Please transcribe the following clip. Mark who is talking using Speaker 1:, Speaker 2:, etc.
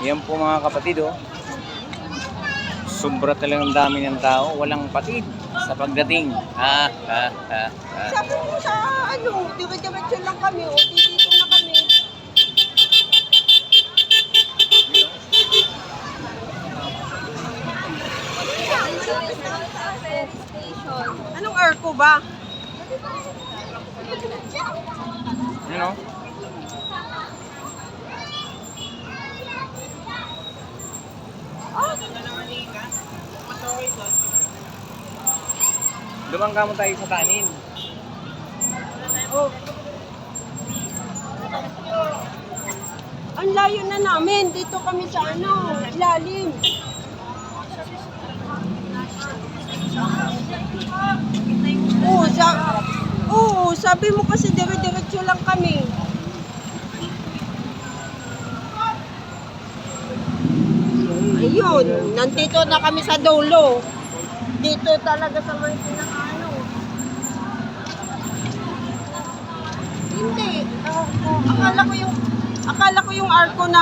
Speaker 1: Yan po mga kapatid oh. Sobra talagang dami ng tao. Walang patid sa pagdating. Ah, ah, ah, ah.
Speaker 2: Sabi mo sa ano, dire-diretso lang kami o dito na kami. Anong arko ba?
Speaker 1: You know? Dumangga mo tayo sa kanin.
Speaker 2: Oh. Ang layo na namin. Dito kami sa ano, ilalim. Oo, sa, oo, sabi mo kasi dire-diretso lang kami. Ayun, nandito na kami sa dulo. Dito talaga sa may pinakaano. Hindi. Akala ko yung akala ko yung arko na